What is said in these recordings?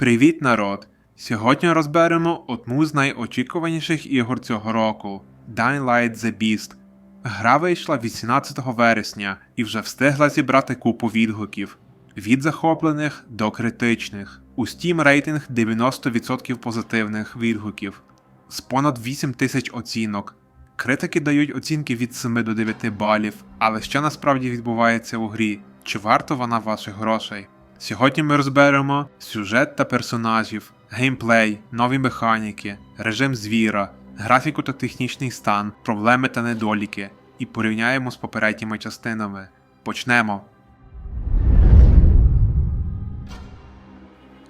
Привіт, народ! Сьогодні розберемо одну з найочікуваніших ігор цього року Dying Light The Beast. Гра вийшла 18 вересня і вже встигла зібрати купу відгуків. Від захоплених до критичних. У Steam рейтинг 90% позитивних відгуків з понад 8 тисяч оцінок. Критики дають оцінки від 7 до 9 балів, але що насправді відбувається у грі? Чи варто вона ваших грошей? Сьогодні ми розберемо сюжет та персонажів, геймплей, нові механіки, режим звіра, графіку та технічний стан, проблеми та недоліки, і порівняємо з попередніми частинами. Почнемо.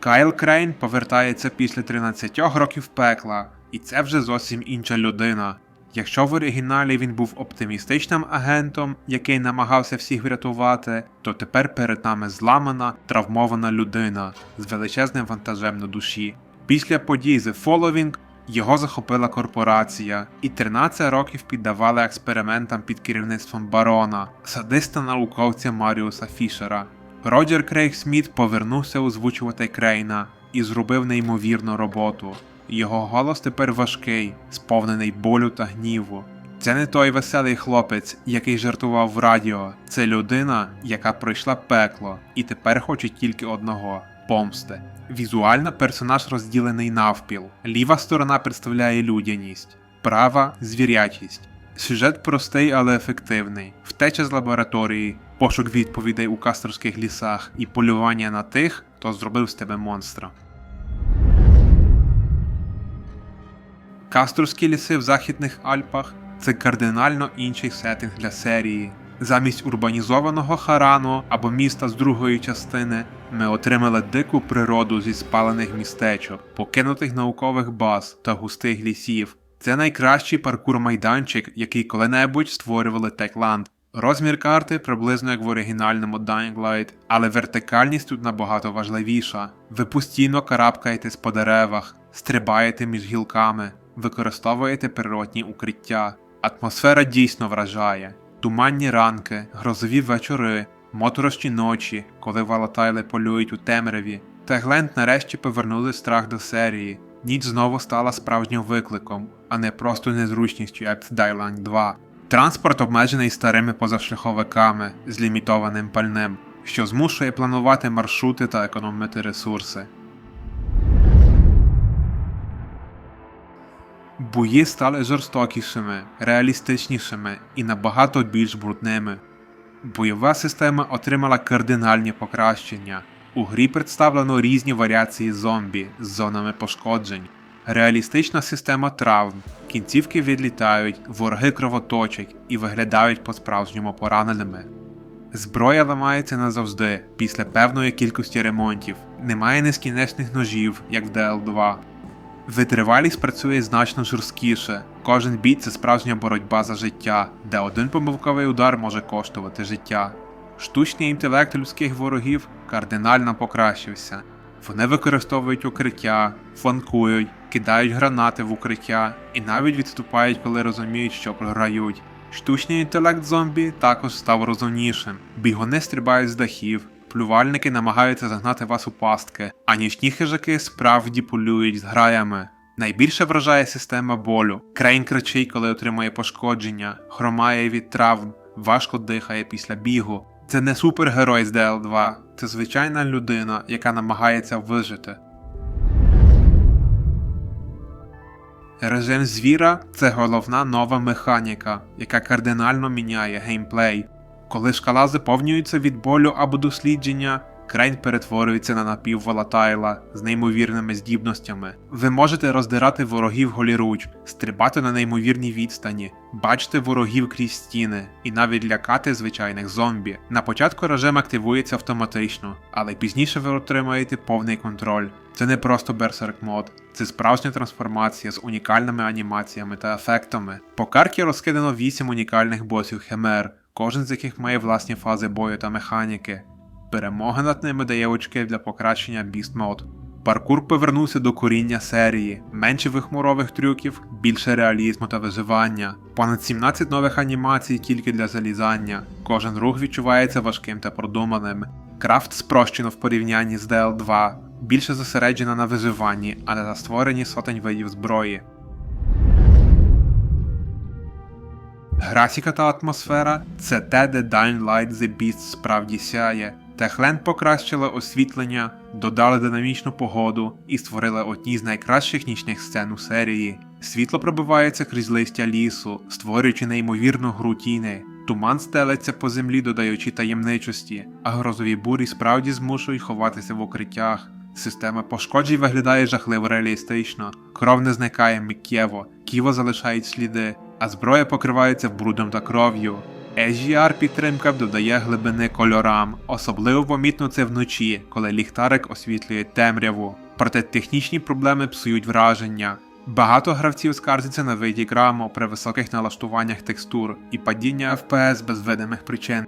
Кайл Крейн повертається після 13 років пекла, і це вже зовсім інша людина. Якщо в оригіналі він був оптимістичним агентом, який намагався всіх врятувати, то тепер перед нами зламана, травмована людина з величезним вантажем на душі. Після подій The Following його захопила корпорація, і 13 років піддавали експериментам під керівництвом барона, садиста науковця Маріуса Фішера. Роджер Крейг Сміт повернувся озвучувати Крейна і зробив неймовірну роботу. Його голос тепер важкий, сповнений болю та гніву. Це не той веселий хлопець, який жартував в радіо. Це людина, яка пройшла пекло, і тепер хоче тільки одного помсти. Візуально персонаж розділений навпіл. Ліва сторона представляє людяність, права звірячість. Сюжет простий, але ефективний. Втеча з лабораторії, пошук відповідей у касторських лісах і полювання на тих, хто зробив з тебе монстра. Касторські ліси в Західних Альпах це кардинально інший сеттинг для серії. Замість урбанізованого Харану або міста з другої частини ми отримали дику природу зі спалених містечок, покинутих наукових баз та густих лісів. Це найкращий паркур-майданчик, який коли-небудь створювали Techland. Розмір карти приблизно як в оригінальному Dying Light, але вертикальність тут набагато важливіша. Ви постійно карабкаєтесь по деревах, стрибаєте між гілками, використовуєте природні укриття. Атмосфера дійсно вражає. Туманні ранки, грозові вечори, моторошні ночі, коли валатайли полюють у темряві. Та Гленд нарешті повернули страх до серії. Ніч знову стала справжнім викликом, а не просто незручністю, як в Dying 2. Транспорт обмежений старими позашляховиками з лімітованим пальним, що змушує планувати маршрути та економити ресурси. Бої стали жорстокішими, реалістичнішими і набагато більш брудними. Бойова система отримала кардинальні покращення. У грі представлено різні варіації зомбі з зонами пошкоджень, реалістична система травм, кінцівки відлітають, вороги кровоточать і виглядають по-справжньому пораненими. Зброя ламається назавжди після певної кількості ремонтів, немає нескінченних ножів, як в DL2. Витривалість працює значно жорсткіше. Кожен бій це справжня боротьба за життя, де один помилковий удар може коштувати життя. Штучний інтелект людських ворогів кардинально покращився. Вони використовують укриття, фланкують, кидають гранати в укриття і навіть відступають, коли розуміють, що програють. Штучний інтелект зомбі також став розумнішим. Бігуни стрибають з дахів, плювальники намагаються загнати вас у пастки, а нічні хижаки справді полюють з граями. Найбільше вражає система болю. Крейн кричить, коли отримує пошкодження, хромає від травм, важко дихає після бігу. Це не супергерой з DL2, це звичайна людина, яка намагається вижити. Режим звіра це головна нова механіка, яка кардинально міняє геймплей. Коли шкала заповнюється від болю або дослідження, Крейн перетворюється на напівволатайла з неймовірними здібностями. Ви можете роздирати ворогів голіруч, стрибати на неймовірній відстані, бачити ворогів крізь стіни і навіть лякати звичайних зомбі. На початку режим активується автоматично, але пізніше ви отримаєте повний контроль. Це не просто берсерк мод, це справжня трансформація з унікальними анімаціями та ефектами. По карті розкидано 8 унікальних босів химер, кожен з яких має власні фази бою та механіки. Перемога над ними дає очки для покращення Beast Mode. Паркур повернувся до коріння серії, менше вихмурових трюків, більше реалізму та виживання, понад 17 нових анімацій тільки для залізання. Кожен рух відчувається важким та продуманим. Крафт спрощено в порівнянні з DL2. більше зосереджена на виживанні, а не на створенні сотень видів зброї. Графіка та атмосфера це те, де Dying Light The Beast справді сяє. Техленд покращила освітлення, додали динамічну погоду і створили одні з найкращих нічних сцен у серії. Світло пробивається крізь листя лісу, створюючи неймовірну гру тіни. Туман стелиться по землі, додаючи таємничості, а грозові бурі справді змушують ховатися в укриттях. Система пошкоджень виглядає жахливо реалістично, кров не зникає миттєво, ківо залишають сліди, а зброя покривається брудом та кров'ю. HDR підтримка додає глибини кольорам, особливо помітно це вночі, коли ліхтарик освітлює темряву. Проте технічні проблеми псують враження. Багато гравців скаржаться на вийді граму при високих налаштуваннях текстур і падіння FPS без видимих причин.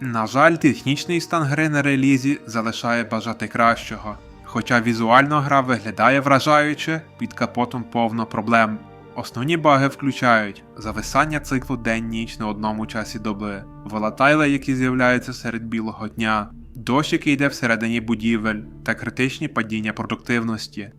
На жаль, технічний стан гри на релізі залишає бажати кращого. Хоча візуально гра виглядає вражаюче, під капотом повно проблем. Основні баги включають зависання циклу день-ніч на одному часі доби, волатайли, які з'являються серед білого дня, дощ, який йде всередині будівель, та критичні падіння продуктивності.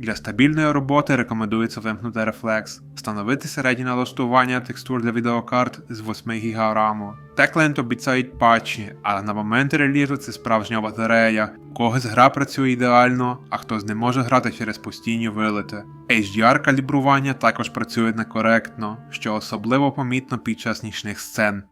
Для стабільної роботи рекомендується вимкнути рефлекс, встановити середні налаштування текстур для відеокарт з 8 ГБ раму. Techland обіцяють патчі, але на момент релізу це справжня батарея. Когось гра працює ідеально, а хтось не може грати через постійні вилити. HDR калібрування також працює некоректно, що особливо помітно під час нічних сцен.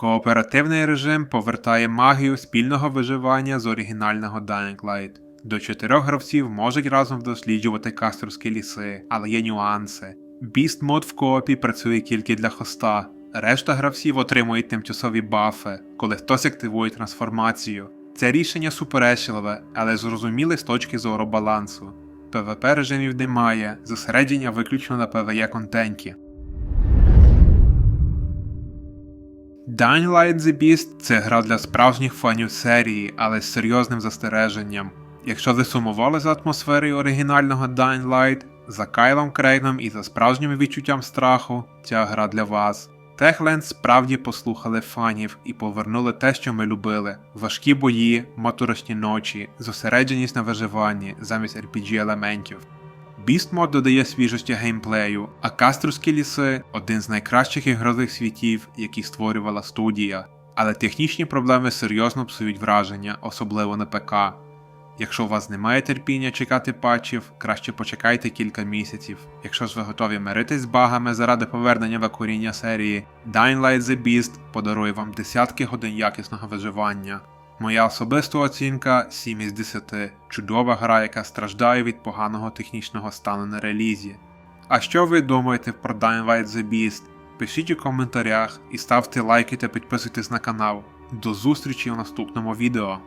Кооперативний режим повертає магію спільного виживання з оригінального Dying Light. До чотирьох гравців можуть разом досліджувати касторські ліси, але є нюанси. Beast мод в коопі працює тільки для хоста. Решта гравців отримують тимчасові бафи, коли хтось активує трансформацію. Це рішення суперечливе, але зрозуміле з точки зору балансу. ПВП режимів немає, зосередження виключно на PvE контенті. Dying Light The Beast це гра для справжніх фанів серії, але з серйозним застереженням. Якщо ви сумували за атмосферою оригінального Dying Light, за Кайлом Крейном і за справжнім відчуттям страху, ця гра для вас. Techland справді послухали фанів і повернули те, що ми любили: важкі бої, моторошні ночі, зосередженість на виживанні замість RPG елементів. Mode додає свіжості геймплею, а Каструскі ліси один з найкращих ігрових світів, які створювала студія. Але технічні проблеми серйозно псують враження, особливо на ПК. Якщо у вас немає терпіння чекати патчів, краще почекайте кілька місяців. Якщо ж ви готові миритись з багами заради повернення в коріння серії, Dying Light The Beast подарує вам десятки годин якісного виживання. Моя особиста оцінка 7 із 10. Чудова гра, яка страждає від поганого технічного стану на релізі. А що ви думаєте про Dying Light The Beast? Пишіть у коментарях і ставте лайки та підписуйтесь на канал. До зустрічі у наступному відео.